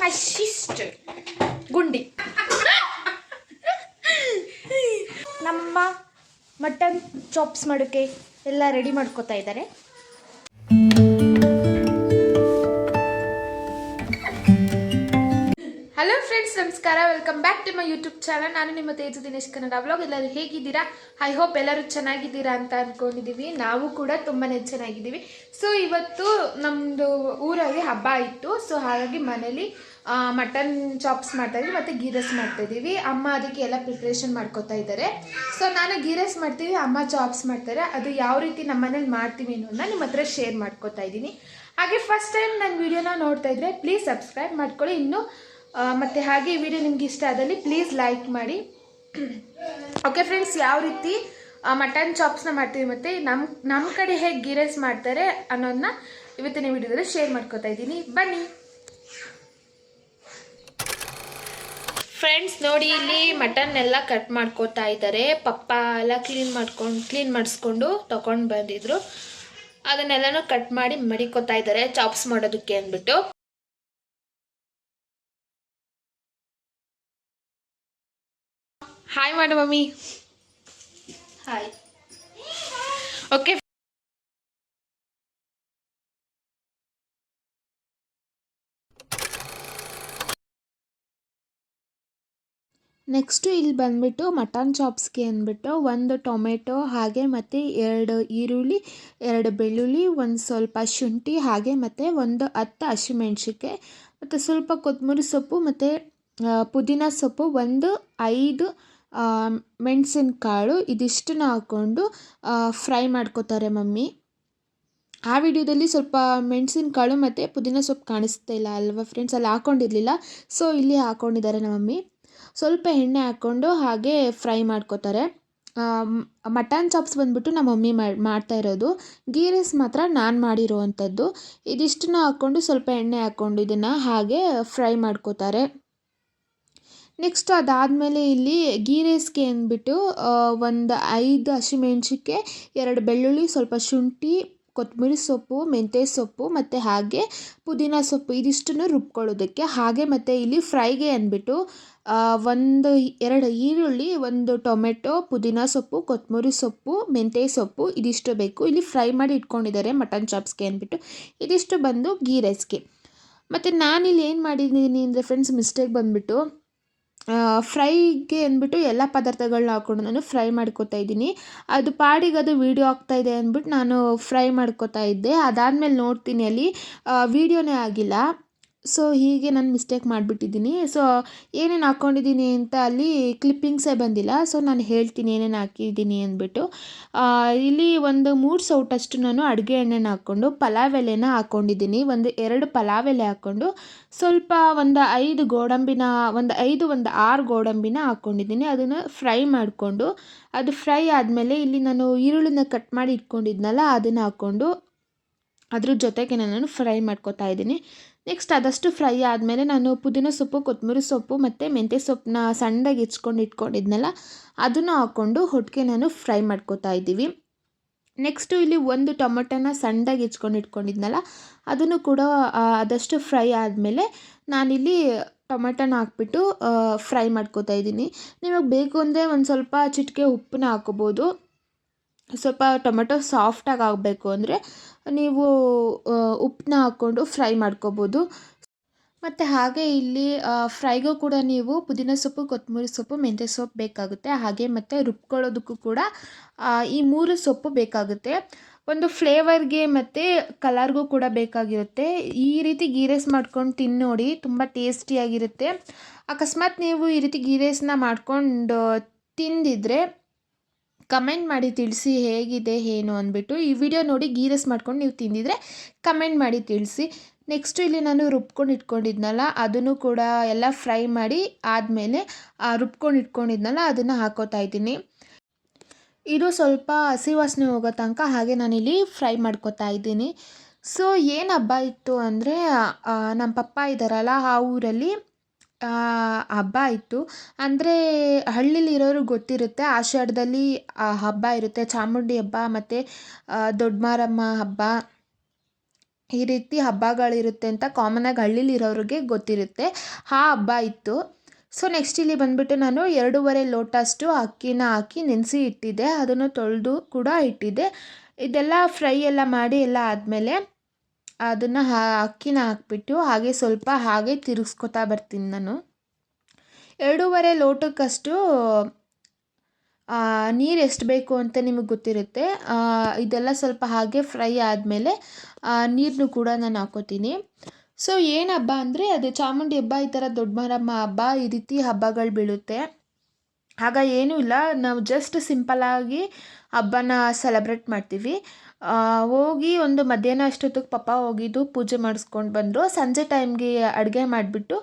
ಮೈ sister. ಗುಂಡಿ ನಮ್ಮ mutton chops ಮಾಡೋಕ್ಕೆ ಎಲ್ಲ ರೆಡಿ ಮಾಡ್ಕೋತಾ ಇದ್ದಾರೆ ಹಲೋ ಫ್ರೆಂಡ್ಸ್ ನಮಸ್ಕಾರ. Welcome back to my YouTube channel ನಾನು ನಿಮ್ಮ ತೇಜು ದಿನೇಶ್ ಕನ್ನಡ ವ್ಲಾಗ್ ಎಲ್ಲರೂ ಹೇಗಿದ್ದೀರಾ? ಐ ಹೋಪ್ ಎಲ್ಲರೂ ಚೆನ್ನಾಗಿದ್ದೀರಾ ಅಂತ ಅಂದ್ಕೊಂಡಿದ್ದೀವಿ ನಾವು ಕೂಡ ತುಂಬಾ ಚೆನ್ನಾಗಿದ್ದೀವಿ. ಸೊ ಇವತ್ತು ನಮ್ಮದು ಊರಲ್ಲಿ ಹಬ್ಬ ಇತ್ತು. ಸೊ ಹಾಗಾಗಿ ಮನೇಲಿ ಮಟನ್ ಚಾಪ್ಸ್ ಮಾಡ್ತಾ ಇದ್ವಿ ಮತ್ತು ಗೀರಸ್ ಮಾಡ್ತಾ ಇದ್ದೀವಿ. ಅಮ್ಮ ಅದಕ್ಕೆ ಎಲ್ಲ ಪ್ರಿಪ್ರೇಷನ್ ಮಾಡ್ಕೋತಾ ಇದ್ದಾರೆ. ಸೊ ನಾನು ಗೀರಸ್ ಮಾಡ್ತೀವಿ, ಅಮ್ಮ ಚಾಪ್ಸ್ ಮಾಡ್ತಾರೆ. ಅದು ಯಾವ ರೀತಿ ನಮ್ಮ ಮನೇಲಿ ಮಾಡ್ತೀವಿ ಅನ್ನೋದನ್ನ ನಿಮ್ಮ ಹತ್ರ ಶೇರ್ ಮಾಡ್ಕೋತಾ ಇದ್ದೀನಿ. ಹಾಗೆ ಫಸ್ಟ್ ಟೈಮ್ ನನ್ನ ವಿಡಿಯೋನ ನೋಡ್ತಾ ಇದ್ರೆ ಪ್ಲೀಸ್ ಸಬ್ಸ್ಕ್ರೈಬ್ ಮಾಡ್ಕೊಳ್ಳಿ. ಇನ್ನು ಮತ್ತೆ ಹಾಗೆ ಈ ವಿಡಿಯೋ ನಿಮ್ಗೆ ಇಷ್ಟ ಆದಲ್ಲಿ ಪ್ಲೀಸ್ ಲೈಕ್ ಮಾಡಿ. ಓಕೆ ಫ್ರೆಂಡ್ಸ್ ಯಾವ ರೀತಿ ಮಟನ್ ಚಾಪ್ಸ್ನ ಮಾಡ್ತೀವಿ ಮತ್ತು ನಮ್ಮ ನಮ್ಮ ಕಡೆ ಹೇಗೆ ಗಿರೇಸ್ ಮಾಡ್ತಾರೆ ಅನ್ನೋದನ್ನ ಇವತ್ತಿನ ವಿಡಿಯೋದಲ್ಲಿ ಶೇರ್ ಮಾಡ್ಕೋತಾ ಇದ್ದೀನಿ. ಬನ್ನಿ. ಫ್ರೆಂಡ್ಸ್ ನೋಡಿ ಇಲ್ಲಿ ಮಟನ್ ಎಲ್ಲ ಕಟ್ ಮಾಡ್ಕೋತಾ ಇದ್ದಾರೆ. ಪಪ್ಪ ಎಲ್ಲ ಕ್ಲೀನ್ ಮಾಡ್ಕೊಂಡು ಕ್ಲೀನ್ ಮಾಡಿಸ್ಕೊಂಡು ತಗೊಂಡು ಬಂದಿದ್ರು. ಅದನ್ನೆಲ್ಲನೂ ಕಟ್ ಮಾಡಿ ಮಡಿಕೋತಾ ಇದ್ದಾರೆ. ಚಾಪ್ಸ್ ಮಾಡೋದಕ್ಕೆ ಅಂದ್ಬಿಟ್ಟು. ಮಾಡು ಮಮ್ಮಿ? ಹಾಯ್ ಓಕೆ ನೆಕ್ಸ್ಟು ಇಲ್ಲಿ ಬಂದ್ಬಿಟ್ಟು ಮಟನ್ ಚಾಪ್ಸ್ಗೆ ಅಂದ್ಬಿಟ್ಟು ಒಂದು ಟೊಮೆಟೊ ಹಾಗೆ ಮತ್ತು ಎರಡು ಈರುಳ್ಳಿ ಎರಡು ಬೆಳ್ಳುಳ್ಳಿ ಒಂದು ಸ್ವಲ್ಪ ಶುಂಠಿ ಹಾಗೆ ಮತ್ತು ಒಂದು ಹತ್ತು ಹಸಿಮೆಣ್ಸಿಕಾಯಿ ಮತ್ತು ಸ್ವಲ್ಪ ಕೊತ್ತಂಬರಿ ಸೊಪ್ಪು ಮತ್ತು ಪುದೀನ ಸೊಪ್ಪು ಒಂದು ಐದು ಮೆಣಸಿನಕಾಳು ಇದಿಷ್ಟನ್ನ ಹಾಕ್ಕೊಂಡು ಫ್ರೈ ಮಾಡ್ಕೋತಾರೆ ಮಮ್ಮಿ. ಆ ವಿಡಿಯೋದಲ್ಲಿ ಸ್ವಲ್ಪ ಮೆಣಸಿನಕಾಳು ಮತ್ತು ಪುದೀನ ಸೊಪ್ಪು ಕಾಣಿಸ್ತಾ ಇಲ್ಲ ಅಲ್ವಾ ಫ್ರೆಂಡ್ಸ್ ಅಲ್ಲಿ ಹಾಕ್ಕೊಂಡಿರಲಿಲ್ಲ ಸೊ ಇಲ್ಲಿ ಹಾಕ್ಕೊಂಡಿದ್ದಾರೆ ನಮ್ಮ ಮಮ್ಮಿ. ಸ್ವಲ್ಪ ಎಣ್ಣೆ ಹಾಕ್ಕೊಂಡು ಹಾಗೆ ಫ್ರೈ ಮಾಡ್ಕೋತಾರೆ. ಮಟನ್ ಚಾಪ್ಸ್ ಬಂದ್ಬಿಟ್ಟು ನಮ್ಮ ಮಮ್ಮಿ ಮಾಡ್ತಾ ಇರೋದು. ಗೀ ರೈಸ್ ಮಾತ್ರ ನಾನು ಮಾಡಿರೋವಂಥದ್ದು. ಇದಿಷ್ಟನ್ನ ಹಾಕ್ಕೊಂಡು ಸ್ವಲ್ಪ ಎಣ್ಣೆ ಹಾಕ್ಕೊಂಡು ಇದನ್ನು ಹಾಗೆ ಫ್ರೈ ಮಾಡ್ಕೋತಾರೆ. ನೆಕ್ಸ್ಟ್ ಅದಾದಮೇಲೆ ಇಲ್ಲಿ ಗೀ ರೈಸ್ಗೆ ಅಂದ್ಬಿಟ್ಟು ಒಂದು ಐದು ಹಸಿಮೆಣ್ಸಿಕಾಯಿ ಎರಡು ಬೆಳ್ಳುಳ್ಳಿ, ಸ್ವಲ್ಪ ಶುಂಠಿ ಕೊತ್ತಂಬರಿ ಸೊಪ್ಪು, ಮೆಂತ್ಯ ಸೊಪ್ಪು, ಮತ್ತು ಹಾಗೆ ಪುದೀನ ಸೊಪ್ಪು, ಇದಿಷ್ಟನ್ನು ರುಬ್ಕೊಳ್ಳೋದಕ್ಕೆ. ಹಾಗೆ ಮತ್ತು ಇಲ್ಲಿ ಫ್ರೈಗೆ ಅಂದ್ಬಿಟ್ಟು ಒಂದು ಎರಡು ಈರುಳ್ಳಿ, ಒಂದು ಟೊಮೆಟೊ, ಪುದೀನ ಸೊಪ್ಪು ಕೊತ್ತಂಬರಿ ಸೊಪ್ಪು, ಮೆಂತ್ಯ ಸೊಪ್ಪು, ಇದಿಷ್ಟು ಬೇಕು. ಇಲ್ಲಿ ಫ್ರೈ ಮಾಡಿ ಇಟ್ಕೊಂಡಿದ್ದಾರೆ ಮಟನ್ ಚಾಪ್ಸ್ಗೆ ಅಂದ್ಬಿಟ್ಟು ಇದಿಷ್ಟು ಬಂದು ಗೀ ರೈಸ್ಗೆ. ಮತ್ತು ನಾನಿಲ್ಲಿ ಏನು ಮಾಡಿದ್ದೀನಿ ಅಂದರೆ ಫ್ರೆಂಡ್ಸ್ ಮಿಸ್ಟೇಕ್ ಬಂದುಬಿಟ್ಟು ಫ್ರೈಗೆ ಅಂದ್ಬಿಟ್ಟು ಎಲ್ಲ ಪದಾರ್ಥಗಳನ್ನ ಹಾಕ್ಕೊಂಡು ನಾನು ಫ್ರೈ ಮಾಡ್ಕೋತಾ ಇದ್ದೀನಿ. ಅದು ಪಾಡಿಗೆ ಅದು ವೀಡಿಯೋ ಆಗ್ತಾ ಇದೆ ಅಂದ್ಬಿಟ್ಟು ನಾನು ಫ್ರೈ ಮಾಡ್ಕೋತಾ ಇದ್ದೆ. ಅದಾದ್ಮೇಲೆ ನೋಡ್ತೀನಿ ಅಲ್ಲಿ. ವೀಡಿಯೋನೇ ಆಗಿಲ್ಲ. ಸೊ ಹೀಗೆ ನಾನು ಮಿಸ್ಟೇಕ್ ಮಾಡಿಬಿಟ್ಟಿದ್ದೀನಿ. ಸೊ ಏನೇನು ಹಾಕ್ಕೊಂಡಿದ್ದೀನಿ ಅಂತ ಅಲ್ಲಿ ಕ್ಲಿಪ್ಪಿಂಗ್ಸೇ ಬಂದಿಲ್ಲ. ಸೊ ನಾನು ಹೇಳ್ತೀನಿ ಏನೇನು ಹಾಕಿದ್ದೀನಿ ಅಂದ್ಬಿಟ್ಟು. ಇಲ್ಲಿ ಒಂದು ಮೂರು ಸೌಟಷ್ಟು ನಾನು ಅಡುಗೆ ಎಣ್ಣೆನ ಹಾಕ್ಕೊಂಡು, ಪಲಾವ್ ಎಲೆನ ಹಾಕ್ಕೊಂಡಿದ್ದೀನಿ ಒಂದು ಎರಡು ಪಲಾವ್ ಎಲೆ ಹಾಕ್ಕೊಂಡು, ಸ್ವಲ್ಪ ಒಂದು ಐದು ಗೋಡಂಬಿನ, ಒಂದು ಐದು, ಒಂದು ಆರು ಗೋಡಂಬಿನ ಹಾಕ್ಕೊಂಡಿದ್ದೀನಿ ಅದನ್ನು ಫ್ರೈ ಮಾಡಿಕೊಂಡು, ಅದು ಫ್ರೈ ಆದಮೇಲೆ ಇಲ್ಲಿ ನಾನು ಈರುಳ್ಳಿನ ಕಟ್ ಮಾಡಿ ಇಟ್ಕೊಂಡಿದ್ನಲ್ಲ, ಅದನ್ನು ಹಾಕ್ಕೊಂಡು, ಅದ್ರ ಜೊತೆಗೆ ನಾನು ಫ್ರೈ ಮಾಡ್ಕೊತಾ ಇದ್ದೀನಿ. ನೆಕ್ಸ್ಟ್ ಅದಷ್ಟು ಫ್ರೈ ಆದಮೇಲೆ ನಾನು ಪುದೀನ ಸೊಪ್ಪು, ಕೊತ್ತಂಬರಿ ಸೊಪ್ಪು ಮತ್ತು ಮೆಂತ್ಯ ಸೊಪ್ಪನ್ನ ಸಣ್ಣದಾಗಿ ಹೆಚ್ಕೊಂಡು ಇಟ್ಕೊಂಡಿದ್ನಲ್ಲ, ಅದನ್ನು ಹಾಕ್ಕೊಂಡು ಹೊಟ್ಟಿಗೆ ನಾನು ಫ್ರೈ ಮಾಡ್ಕೋತಾ ಇದ್ದೀವಿ. ನೆಕ್ಸ್ಟು ಇಲ್ಲಿ ಒಂದು ಟೊಮೊಟೊನ ಸಣ್ಣದಾಗಿ ಹೆಚ್ಕೊಂಡು ಇಟ್ಕೊಂಡಿದ್ನಲ್ಲ, ಅದನ್ನು ಕೂಡ ಆದಷ್ಟು ಫ್ರೈ ಆದಮೇಲೆ ನಾನಿಲ್ಲಿ ಟೊಮೆಟೊನ ಹಾಕ್ಬಿಟ್ಟು ಫ್ರೈ ಮಾಡ್ಕೋತಾ ಇದ್ದೀನಿ. ನಿಮಗೆ ಬೇಕು ಅಂದರೆ ಒಂದು ಸ್ವಲ್ಪ ಚಿಟಿಕೆ ಉಪ್ಪನ್ನ ಹಾಕೋಬೋದು ಸ್ವಲ್ಪ ಟೊಮೆಟೊ ಸಾಫ್ಟಾಗಿ ಆಗಬೇಕು ಅಂದರೆ ನೀವು ಉಪ್ಪನ್ನ ಹಾಕ್ಕೊಂಡು ಫ್ರೈ ಮಾಡ್ಕೋಬೋದು. ಮತ್ತು ಹಾಗೆ ಇಲ್ಲಿ ಫ್ರೈಗೂ ಕೂಡ ನೀವು ಪುದೀನ ಸೊಪ್ಪು, ಕೊತ್ತಂಬರಿ ಸೊಪ್ಪು, ಮೆಂತ್ಯ ಸೊಪ್ಪು ಬೇಕಾಗುತ್ತೆ. ಹಾಗೆ ಮತ್ತು ರುಬ್ಕೊಳ್ಳೋದಕ್ಕೂ ಕೂಡ ಈ ಮೂರು ಸೊಪ್ಪು ಬೇಕಾಗುತ್ತೆ. ಒಂದು ಫ್ಲೇವರ್ಗೆ ಮತ್ತು ಕಲರ್ಗೂ ಕೂಡ ಬೇಕಾಗಿರುತ್ತೆ. ಈ ರೀತಿ ಗೀ ರೈಸ್ ಮಾಡ್ಕೊಂಡು ತಿನ್ನೋಡಿ ನೋಡಿ ತುಂಬ ಟೇಸ್ಟಿಯಾಗಿರುತ್ತೆ. ಅಕಸ್ಮಾತ್ ನೀವು ಈ ರೀತಿ ಗೀ ರೈಸ್ನ ಮಾಡ್ಕೊಂಡು ತಿಂದಿದ್ರೆ ಕಮೆಂಟ್ ಮಾಡಿ ತಿಳಿಸಿ ಹೇಗಿದೆ ಏನು ಅಂದ್ಬಿಟ್ಟು. ಈ ವಿಡಿಯೋ ನೋಡಿ ಗೀರಸ್ ಮಾಡ್ಕೊಂಡು ನೀವು ತಿಂದಿದ್ರೆ ಕಮೆಂಟ್ ಮಾಡಿ ತಿಳಿಸಿ. ನೆಕ್ಸ್ಟು ಇಲ್ಲಿ ನಾನು ರುಬ್ಕೊಂಡು ಇಟ್ಕೊಂಡಿದ್ನಲ್ಲ, ಅದನ್ನು ಕೂಡ ಎಲ್ಲ ಫ್ರೈ ಮಾಡಿ ಆದಮೇಲೆ ರುಬ್ಕೊಂಡು ಇಟ್ಕೊಂಡಿದ್ನಲ್ಲ, ಅದನ್ನು ಹಾಕೋತಾ ಇದ್ದೀನಿ. ಇದು ಸ್ವಲ್ಪ ಹಸಿ ವಾಸನೆ ಹೋಗೋ ತನಕ ಹಾಗೆ ನಾನಿಲ್ಲಿ ಫ್ರೈ ಮಾಡ್ಕೊತಾ ಇದ್ದೀನಿ. ಸೊ ಏನು ಹಬ್ಬ ಇತ್ತು ಅಂದರೆ ನಮ್ಮ ಪಪ್ಪ ಇದ್ದಾರಲ್ಲ, ಆ ಊರಲ್ಲಿ ಹಬ್ಬ ಇತ್ತು. ಅಂದರೆ ಹಳ್ಳಿಲಿರೋರಿಗೆ ಗೊತ್ತಿರುತ್ತೆ, ಆಷಾಢದಲ್ಲಿ ಹಬ್ಬ ಇರುತ್ತೆ. ಚಾಮುಂಡಿ ಹಬ್ಬ ಮತ್ತು ದೊಡ್ಡ ಮಾರಮ್ಮ ಹಬ್ಬ. ಈ ರೀತಿ ಹಬ್ಬಗಳಿರುತ್ತೆ ಅಂತ ಕಾಮನಾಗಿ ಹಳ್ಳಿಲಿರೋರಿಗೆ ಗೊತ್ತಿರುತ್ತೆ. ಆ ಹಬ್ಬ ಇತ್ತು. ಸೊ ನೆಕ್ಸ್ಟ್ ಇಲ್ಲಿ ಬಂದುಬಿಟ್ಟು ನಾನು ಎರಡೂವರೆ ಲೋಟಷ್ಟು ಅಕ್ಕಿನ ಹಾಕಿ ನೆನೆಸಿ ಇಟ್ಟಿದ್ದೆ. ಅದನ್ನು ತೊಳೆದು ಕೂಡ ಇಟ್ಟಿದ್ದೆ. ಇದೆಲ್ಲ ಫ್ರೈ ಎಲ್ಲ ಮಾಡಿ ಎಲ್ಲ ಆದಮೇಲೆ ಅದನ್ನು ಅಕ್ಕಿನ ಹಾಕ್ಬಿಟ್ಟು ಹಾಗೆ ಸ್ವಲ್ಪ ಹಾಗೆ ತಿರುಗಿಸ್ಕೊತಾ ಬರ್ತೀನಿ ನಾನು. ಎರಡೂವರೆ ಲೋಟಕ್ಕಷ್ಟು ನೀರು ಎಷ್ಟು ಬೇಕು ಅಂತ ನಿಮಗೆ ಗೊತ್ತಿರುತ್ತೆ. ಇದೆಲ್ಲ ಸ್ವಲ್ಪ ಹಾಗೆ ಫ್ರೈ ಆದಮೇಲೆ ನೀರನ್ನು ಕೂಡ ನಾನು ಹಾಕೋತೀನಿ. ಸೊ, ಏನು ಹಬ್ಬ ಅಂದರೆ, ಅದು ಚಾಮುಂಡಿ ಹಬ್ಬ, ಈ ಥರ ದೊಡ್ಡ ಮರಮ್ಮ ಹಬ್ಬ, ಈ ರೀತಿ ಹಬ್ಬಗಳು ಬೀಳುತ್ತೆ. ಆಗ ಏನೂ ಇಲ್ಲ, ನಾವು ಜಸ್ಟ್ ಸಿಂಪಲ್ಲಾಗಿ ಹಬ್ಬನ ಸೆಲೆಬ್ರೇಟ್ ಮಾಡ್ತೀವಿ. ಹೋಗಿ ಒಂದು ಮಧ್ಯಾಹ್ನ ಅಷ್ಟೊತ್ತಿಗೆ ಪಪ್ಪ ಹೋಗಿದ್ದು ಪೂಜೆ ಮಾಡಿಸ್ಕೊಂಡು ಬಂದರು. ಸಂಜೆ ಟೈಮ್ಗೆ ಅಡುಗೆ ಮಾಡಿಬಿಟ್ಟು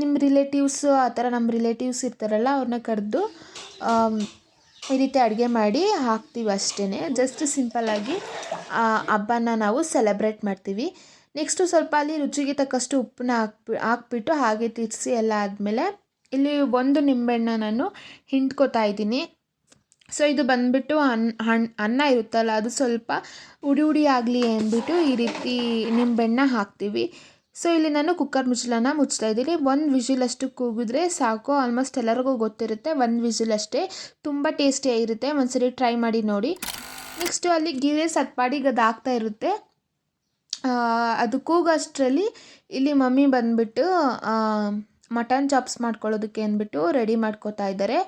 ನಿಮ್ಮ ರಿಲೇಟಿವ್ಸು ಆ ಥರ ನಮ್ಮ ರಿಲೇಟಿವ್ಸ್ ಇರ್ತಾರಲ್ಲ ಅವ್ರನ್ನ ಕರೆದು ಈ ರೀತಿ ಅಡುಗೆ ಮಾಡಿ ಹಾಕ್ತೀವಿ ಅಷ್ಟೇ ಜಸ್ಟ್ ಸಿಂಪಲ್ಲಾಗಿ ಹಬ್ಬನ ನಾವು ಸೆಲೆಬ್ರೇಟ್ ಮಾಡ್ತೀವಿ. ನೆಕ್ಸ್ಟು ಸ್ವಲ್ಪ ಅಲ್ಲಿ ರುಚಿಗೆ ತಕ್ಕಷ್ಟು ಉಪ್ಪನ್ನ ಹಾಕ್ಬಿ, ಹಾಕ್ಬಿಟ್ಟು ಹಾಗೆ ತಿರ್ಸಿ ಎಲ್ಲ ಆದಮೇಲೆ, ಇಲ್ಲಿ ಒಂದು ನಿಂಬೆಹಣ್ಣ ನಾನು ಹಿಂಡ್ಕೋತಾ ಇದ್ದೀನಿ. ಸೊ ಇದು ಬಂದುಬಿಟ್ಟು ಅನ್ನ ಹಣ್ಣು ಅನ್ನ ಇರುತ್ತಲ್ಲ, ಅದು ಸ್ವಲ್ಪ ಉಡಿ ಉಡಿ ಆಗಲಿ ಅಂದ್ಬಿಟ್ಟು ಈ ರೀತಿ ನಿಂಬೆಹಣ್ಣ ಹಾಕ್ತೀವಿ. ಸೊ ಇಲ್ಲಿ ನಾನು ಕುಕ್ಕರ್ ಮುಚ್ಚಲನ್ನ ಮುಚ್ತಾ ಇದ್ದೀನಿ. ಒಂದು ವಿಷಿಲಷ್ಟು ಕೂಗಿದ್ರೆ ಸಾಕು. ಆಲ್ಮೋಸ್ಟ್ ಎಲ್ಲರಿಗೂ ಗೊತ್ತಿರುತ್ತೆ ಒಂದು ವಿಷಿಲಷ್ಟೇ ತುಂಬ ಟೇಸ್ಟಿಯಾಗಿರುತ್ತೆ ಒಂದ್ಸರಿ ಟ್ರೈ ಮಾಡಿ ನೋಡಿ. ನೆಕ್ಸ್ಟು ಅಲ್ಲಿ ಗೀರೆ ಸತ್ಪಾಡಿಗೆ ಅದು ಇರುತ್ತೆ. ಅದು ಕೂಗೋಷ್ಟರಲ್ಲಿ ಇಲ್ಲಿ ಮಮ್ಮಿ ಬಂದುಬಿಟ್ಟು ಮಟನ್ ಚಾಪ್ಸ್ ಮಾಡ್ಕೊಳ್ಳೋದಕ್ಕೆ ಅಂದ್ಬಿಟ್ಟು ರೆಡಿ ಮಾಡ್ಕೋತಾ ಇದ್ದಾರೆ.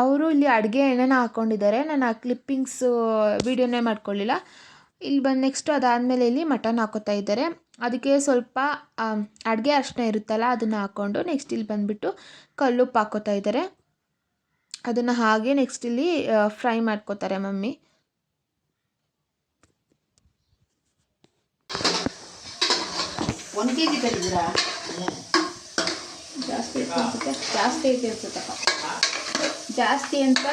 ಅವರು ಇಲ್ಲಿ ಅಡುಗೆ ಎಣ್ಣೆನ ಹಾಕ್ಕೊಂಡಿದ್ದಾರೆ ನಾನು ಆ ಕ್ಲಿಪ್ಪಿಂಗ್ಸು ವೀಡಿಯೋನೇ ಮಾಡ್ಕೊಳ್ಳಿಲ್ಲ ಇಲ್ಲಿ ಬಂದು ನೆಕ್ಸ್ಟು ಅದಾದಮೇಲೆ ಇಲ್ಲಿ ಮಟನ್ ಹಾಕೋತಾ ಇದ್ದಾರೆ. ಅದಕ್ಕೆ ಸ್ವಲ್ಪ ಅಡುಗೆ ಅರಿಶಿನ ಇರುತ್ತಲ್ಲ ಅದನ್ನು ಹಾಕ್ಕೊಂಡು ನೆಕ್ಸ್ಟ್ ಇಲ್ಲಿ ಬಂದುಬಿಟ್ಟು ಕಲ್ಲುಪ್ಪು ಹಾಕೋತಾ ಇದ್ದಾರೆ. ಅದನ್ನು ಹಾಗೆ ನೆಕ್ಸ್ಟ್ ಇಲ್ಲಿ ಫ್ರೈ ಮಾಡ್ಕೋತಾರೆ ಮಮ್ಮಿ. ಒಂದು ಕೆ ಜಿ ಜಾಸ್ತಿ ಜಾಸ್ತಿ ಅನ್ಸುತ್ತೆ. ಜಾಸ್ತಿ ಐತೆ ಅನ್ಸುತ್ತಪ್ಪ. ಜಾಸ್ತಿ ಅಂತ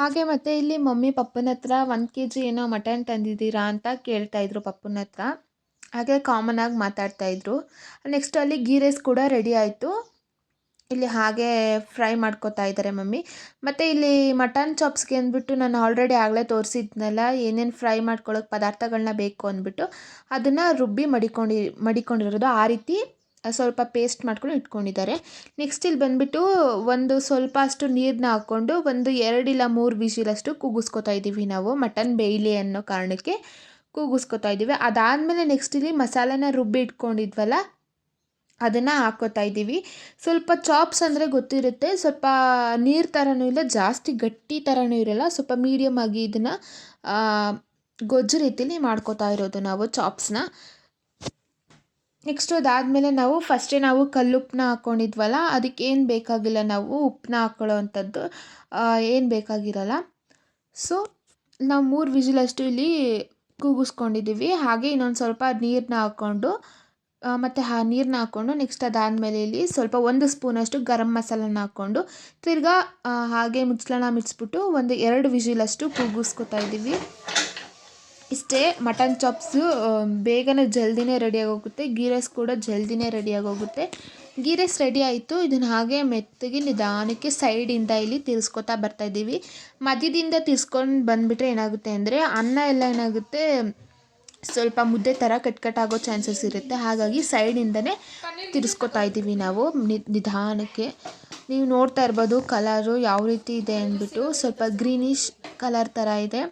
ಹಾಗೆ ಮತ್ತೆ ಇಲ್ಲಿ ಮಮ್ಮಿ ಪಪ್ಪನ ಹತ್ರ ಒಂದು ಕೆ ಜಿ ಏನೋ ಮಟನ್ ತಂದಿದ್ದೀರಾ ಅಂತ ಕೇಳ್ತಾ ಇದ್ರು ಪಪ್ಪನ ಹತ್ರ. ಹಾಗೆ ಕಾಮನ್ ಆಗಿ ಮಾತಾಡ್ತಾ ಇದ್ರು. ನೆಕ್ಸ್ಟ್ ಅಲ್ಲಿ ಗೀ ರೈಸ್ ಕೂಡ ರೆಡಿ ಆಯಿತು. ಇಲ್ಲಿ ಹಾಗೆ ಫ್ರೈ ಮಾಡ್ಕೋತಾ ಇದ್ದಾರೆ ಮಮ್ಮಿ. ಮತ್ತು ಇಲ್ಲಿ ಮಟನ್ ಚಾಪ್ಸ್ಗೆ ಅಂದ್ಬಿಟ್ಟು ನಾನು ಆಲ್ರೆಡಿ ಆಗಲೇ ತೋರಿಸಿದ್ನಲ್ಲ, ಏನೇನು ಫ್ರೈ ಮಾಡ್ಕೊಳ್ಳೋಕೆ ಪದಾರ್ಥಗಳನ್ನ ಬೇಕು ಅಂದ್ಬಿಟ್ಟು, ಅದನ್ನು ರುಬ್ಬಿ ಮಡಿಕೊಂಡಿ ಮಡಿಕೊಂಡಿರೋದು ಆ ರೀತಿ. ಸ್ವಲ್ಪ ಪೇಸ್ಟ್ ಮಾಡ್ಕೊಂಡು ಇಟ್ಕೊಂಡಿದ್ದಾರೆ. ನೆಕ್ಸ್ಟ್ ಇಲ್ಲಿ ಬಂದುಬಿಟ್ಟು ಒಂದು ಸ್ವಲ್ಪ ಅಷ್ಟು ನೀರನ್ನ ಹಾಕ್ಕೊಂಡು ಒಂದು ಎರಡಿಲ್ಲ ಮೂರು ವಿಷಿಲಷ್ಟು ಕೂಗಿಸ್ಕೊತಾ ಇದ್ದೀವಿ ನಾವು ಮಟನ್ ಬೇಯಲಿ ಅನ್ನೋ ಕಾರಣಕ್ಕೆ ಕೂಗಿಸ್ಕೊತಾ ಇದ್ದೀವಿ. ಅದಾದಮೇಲೆ ನೆಕ್ಸ್ಟ್ ಇಲ್ಲಿ ಮಸಾಲೆನ ರುಬ್ಬಿ ಇಟ್ಕೊಂಡಿದ್ವಲ್ಲ, ಅದನ್ನು ಹಾಕೋತಾ ಇದ್ದೀವಿ. ಸ್ವಲ್ಪ ಚಾಪ್ಸ್ ಅಂದರೆ ಗೊತ್ತಿರುತ್ತೆ, ಸ್ವಲ್ಪ ನೀರು ಥರನೂ ಇಲ್ಲ, ಜಾಸ್ತಿ ಗಟ್ಟಿ ಥರನೂ ಇರಲ್ಲ, ಸ್ವಲ್ಪ ಮೀಡಿಯಮ್ ಆಗಿ ಇದನ್ನು ಗೊಜ್ಜು ರೀತಿಲಿ ಮಾಡ್ಕೋತಾ ಇರೋದು ನಾವು ಚಾಪ್ಸ್ನ ನೆಕ್ಸ್ಟು ಅದಾದಮೇಲೆ ನಾವು ಫಸ್ಟೇ ನಾವು ಕಲ್ಲುಪ್ಪನ್ನ ಹಾಕ್ಕೊಂಡಿದ್ವಲ್ಲ ಅದಕ್ಕೆ ಏನು ಬೇಕಾಗಿಲ್ಲ ನಾವು ಉಪ್ಪನ್ನ ಹಾಕ್ಕೊಳ್ಳೋ ಅಂಥದ್ದು ಏನು ಬೇಕಾಗಿರಲ್ಲ. ಸೊ ನಾವು ಮೂರು ವಿಜಿಲಷ್ಟು ಇಲ್ಲಿ ಕೂಗಿಸ್ಕೊಂಡಿದ್ದೀವಿ ಹಾಗೆ ಇನ್ನೊಂದು ಸ್ವಲ್ಪ ನೀರನ್ನ ಹಾಕ್ಕೊಂಡು ಮತ್ತು ಆ ನೀರನ್ನ ಹಾಕ್ಕೊಂಡು ನೆಕ್ಸ್ಟ್ ಅದಾದಮೇಲೆ ಇಲ್ಲಿ ಸ್ವಲ್ಪ ಒಂದು ಸ್ಪೂನಷ್ಟು ಗರಂ ಮಸಾಲನ ಹಾಕ್ಕೊಂಡು ತಿರ್ಗಾ ಹಾಗೆ ಮುಚ್ಚಳನ ಮುಚ್ಚಿಬಿಟ್ಟು ಒಂದು ಎರಡು ವಿಜಿಲಷ್ಟು ಕೂಗಿಸ್ಕೊತಾ ಇದ್ದೀವಿ ಇಷ್ಟೇ ಮಟನ್ ಚಾಪ್ಸು ಬೇಗನೆ ಜಲ್ದಿನೇ ರೆಡಿಯಾಗೋಗುತ್ತೆ ಗೀ ರೈಸ್ ಕೂಡ ಜಲ್ದಿನೇ ರೆಡಿಯಾಗೋಗುತ್ತೆ ಗೀ ರೈಸ್ ರೆಡಿ ಆಯಿತು. ಇದನ್ನು ಹಾಗೆ ಮೆತ್ತಗೆ ನಿಧಾನಕ್ಕೆ ಸೈಡಿಂದ ಇಲ್ಲಿ ತಿರ್ಸ್ಕೊತಾ ಬರ್ತಾಯಿದ್ದೀವಿ ಮಧ್ಯದಿಂದ ತಿರ್ಸ್ಕೊಂಡು ಬಂದುಬಿಟ್ರೆ ಏನಾಗುತ್ತೆ ಅಂದರೆ ಅನ್ನ ಎಲ್ಲ ಏನಾಗುತ್ತೆ, ಸ್ವಲ್ಪ ಮುದ್ದೆ ಥರ ಕಟ್ಕಟ್ಟಾಗೋ ಚಾನ್ಸಸ್ ಇರುತ್ತೆ. ಹಾಗಾಗಿ ಸೈಡಿಂದನೇ ತಿರ್ಸ್ಕೊತಾ ಇದ್ದೀವಿ ನಾವು ನಿಧಾನಕ್ಕೆ. ನೀವು ನೋಡ್ತಾ ಇರ್ಬೋದು ಕಲರು ಯಾವ ರೀತಿ ಇದೆ ಅಂದ್ಬಿಟ್ಟು. ಸ್ವಲ್ಪ ಗ್ರೀನಿಶ್ ಕಲರ್ ಥರ ಇದೆ.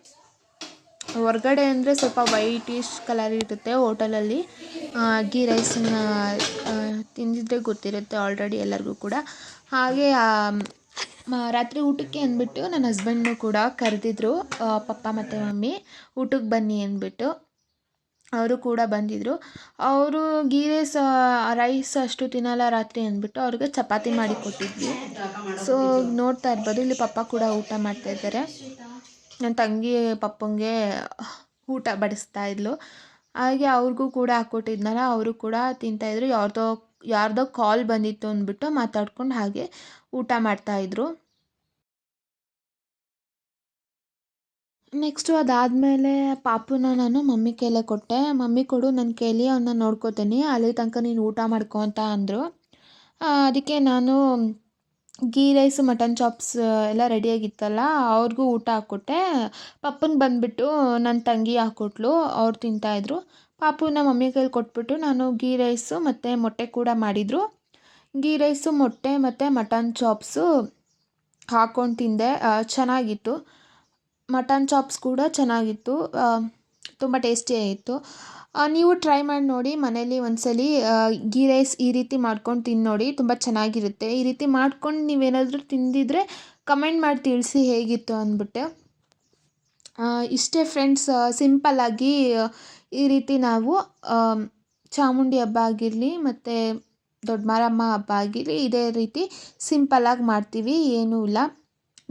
ಹೊರ್ಗಡೆ ಅಂದರೆ ಸ್ವಲ್ಪ ವೈಟಿಶ್ ಕಲರ್ ಇರುತ್ತೆ ಹೋಟೆಲಲ್ಲಿ. ಗೀ ರೈಸನ್ನ ತಿಂದಿದ್ದರೆ ಗೊತ್ತಿರುತ್ತೆ ಆಲ್ರೆಡಿ ಎಲ್ಲರಿಗೂ ಕೂಡ. ಹಾಗೆ ರಾತ್ರಿ ಊಟಕ್ಕೆ ಅಂದ್ಬಿಟ್ಟು ನನ್ನ ಹಸ್ಬೆಂಡ್ನು ಕೂಡ ಕರೆದಿದ್ರು ಪಪ್ಪ ಮತ್ತು ಮಮ್ಮಿ, ಊಟಕ್ಕೆ ಬನ್ನಿ ಅಂದ್ಬಿಟ್ಟು. ಅವರು ಕೂಡ ಬಂದಿದ್ದರು ಅವರು ಗೀ ರೈಸ್ ರೈಸ್ ಅಷ್ಟು ತಿನ್ನಲ್ಲ ರಾತ್ರಿ ಅಂದ್ಬಿಟ್ಟು ಅವ್ರಿಗೆ ಚಪಾತಿ ಮಾಡಿ ಕೊಟ್ಟಿದ್ವಿ. ಸೊ, ನೋಡ್ತಾ ಇರ್ಬೋದು, ಇಲ್ಲಿ ಪಪ್ಪ ಕೂಡ ಊಟ ಮಾಡ್ತಾಯಿದ್ದಾರೆ ನನ್ನ ತಂಗಿ ಪಪ್ಪಂಗೆ ಊಟ ಬಡಿಸ್ತಾ ಇದ್ಲು. ಹಾಗೆ ಅವ್ರಿಗೂ ಕೂಡ ಹಾಕ್ಕೊಟ್ಟಿದ್ನಲ್ಲ ಅವರು ಕೂಡ ತಿಂತಾಯಿದ್ರು ಯಾರ್ದೋ ಯಾರ್ದೋ ಕಾಲ್ ಬಂದಿತ್ತು ಅಂದ್ಬಿಟ್ಟು ಮಾತಾಡ್ಕೊಂಡು ಹಾಗೆ ಊಟ ಮಾಡ್ತಾಯಿದ್ರು ನೆಕ್ಸ್ಟು ಅದಾದಮೇಲೆ ಪಾಪುನ ನಾನು ಮಮ್ಮಿ ಕೈಲೇ ಕೊಟ್ಟೆ. ಮಮ್ಮಿ ಕೊಡು ನನ್ನ ಕೈಲಿ ಅವನ್ನ ನೋಡ್ಕೋತೀನಿ. ಅಲ್ಲಿ ತನಕ ನೀನು ಊಟ ಮಾಡ್ಕೊ ಅಂತ ಅಂದರು. ಅದಕ್ಕೆ ನಾನು ಗೀ ರೈಸ್, ಮಟನ್ ಚಾಪ್ಸ್ ಎಲ್ಲ ರೆಡಿಯಾಗಿತ್ತಲ್ಲ, ಅವ್ರಿಗೂ ಊಟ ಹಾಕ್ಕೊಟ್ಟೆ. ಪಪ್ಪನ ಬಂದುಬಿಟ್ಟು ನನ್ನ ತಂಗಿ ಹಾಕ್ಕೊಟ್ಲು, ಅವ್ರು ತಿಂತಾಯಿದ್ರು ಪಾಪುನ ಮಮ್ಮಿ ಕೈಲಿ ಕೊಟ್ಬಿಟ್ಟು ನಾನು ಗೀ ರೈಸು ಮತ್ತು ಮೊಟ್ಟೆ ಕೂಡ ಮಾಡಿದರು. ಗೀ ರೈಸು, ಮೊಟ್ಟೆ ಮತ್ತು ಮಟನ್ ಚಾಪ್ಸು ಹಾಕ್ಕೊಂಡು ತಿಂದೆ ಚೆನ್ನಾಗಿತ್ತು. ಮಟನ್ ಚಾಪ್ಸ್ ಕೂಡ ಚೆನ್ನಾಗಿತ್ತು ತುಂಬ ಟೇಸ್ಟಿಯಾಗಿತ್ತು ನೀವು ಟ್ರೈ ಮಾಡಿ ನೋಡಿ ಮನೇಲಿ ಒಂದು ಸಲ ಗೀ ರೈಸ್ ಈ ರೀತಿ ಮಾಡ್ಕೊಂಡು ತಿಂದು ನೋಡಿ, ತುಂಬ ಚೆನ್ನಾಗಿರುತ್ತೆ. ಈ ರೀತಿ ಮಾಡ್ಕೊಂಡು ನೀವೇನಾದರೂ ತಿಂದಿದ್ರೆ ಕಮೆಂಟ್ ಮಾಡಿ ತಿಳಿಸಿ ಹೇಗಿತ್ತು ಅಂದ್ಬಿಟ್ಟು. ಇಷ್ಟೇ ಫ್ರೆಂಡ್ಸ್ ಸಿಂಪಲ್ಲಾಗಿ ಈ ರೀತಿ ನಾವು ಚಾಮುಂಡಿ ಹಬ್ಬ ಆಗಿರಲಿ ಮತ್ತು ದೊಡ್ಡ ಮಾರಮ್ಮ ಹಬ್ಬ ಆಗಿರಲಿ, ಇದೇ ರೀತಿ ಸಿಂಪಲ್ಲಾಗಿ ಮಾಡ್ತೀವಿ, ಏನೂ ಇಲ್ಲ.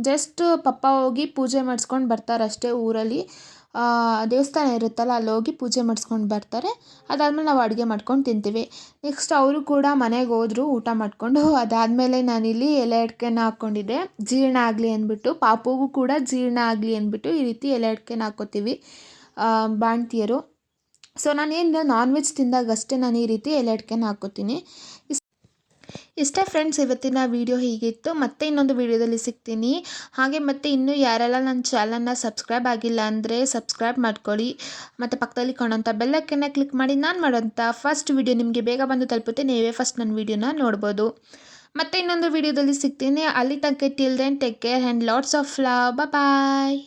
ಜಸ್ಟ್ ಪಪ್ಪ ಹೋಗಿ ಪೂಜೆ ಮಾಡಿಸ್ಕೊಂಡು ಬರ್ತಾರಷ್ಟೇ ಊರಲ್ಲಿ. ದೇವಸ್ಥಾನ ಇರುತ್ತಲ್ಲ, ಅಲ್ಲಿ ಹೋಗಿ ಪೂಜೆ ಮಾಡಿಸ್ಕೊಂಡು ಬರ್ತಾರೆ. ಅದಾದಮೇಲೆ ನಾವು ಅಡುಗೆ ಮಾಡ್ಕೊಂಡು ತಿಂತೀವಿ. ನೆಕ್ಸ್ಟ್ ಅವರು ಕೂಡ ಮನೆಗೆ ಹೋದ್ರು, ಊಟ ಮಾಡಿಕೊಂಡು. ಅದಾದಮೇಲೆ ನಾನಿಲ್ಲಿ ಎಲೆ ಅಡ್ಕೆನ ಹಾಕ್ಕೊಂಡಿದ್ದೆ. ಜೀರ್ಣ ಆಗಲಿ ಅಂದ್ಬಿಟ್ಟು, ಪಾಪುಗೂ ಕೂಡ ಜೀರ್ಣ ಆಗಲಿ ಅಂದ್ಬಿಟ್ಟು ಈ ರೀತಿ ಎಲೆ ಅಡ್ಕೆನ ಹಾಕ್ಕೋತೀವಿ ಬಾಣ್ತಿಯರು. ಸೊ ನಾನೇನು ನಾನ್ ವೆಜ್ ತಿಂದಾಗಷ್ಟೇ ನಾನು ಈ ರೀತಿ ಎಲೆ ಅಡ್ಕೆನ ಹಾಕ್ಕೋತೀನಿ ಇಷ್ಟೇ ಫ್ರೆಂಡ್ಸ್ ಇವತ್ತಿನ ವೀಡಿಯೋ ಹೀಗಿತ್ತು, ಮತ್ತೆ ಇನ್ನೊಂದು ವೀಡಿಯೋದಲ್ಲಿ ಸಿಗ್ತೀನಿ. ಹಾಗೆ ಮತ್ತೆ ಇನ್ನೂ ಯಾರೆಲ್ಲ ನನ್ನ ಚಾನಲ್ನ ಸಬ್ಸ್ಕ್ರೈಬ್ ಆಗಿಲ್ಲ ಅಂದರೆ ಸಬ್ಸ್ಕ್ರೈಬ್ ಮಾಡ್ಕೊಳ್ಳಿ. ಮತ್ತು ಪಕ್ಕದಲ್ಲಿ ಕಾಣೋಂಥ ಬೆಲ್ಲಕ್ಕನ್ನು ಕ್ಲಿಕ್ ಮಾಡಿ ನಾನು ಮಾಡೋಂಥ ಫಸ್ಟ್ ವೀಡಿಯೋ ನಿಮಗೆ ಬೇಗ ಬಂದು ತಲುಪುತ್ತೆ, ನೀವೇ ಫಸ್ಟ್ ನನ್ನ ವೀಡಿಯೋನ ನೋಡ್ಬೋದು. ಮತ್ತೆ ಇನ್ನೊಂದು ವೀಡಿಯೋದಲ್ಲಿ ಸಿಗ್ತೀನಿ. ಅಲ್ಲಿ ತನಕ till then take care and lots of love bye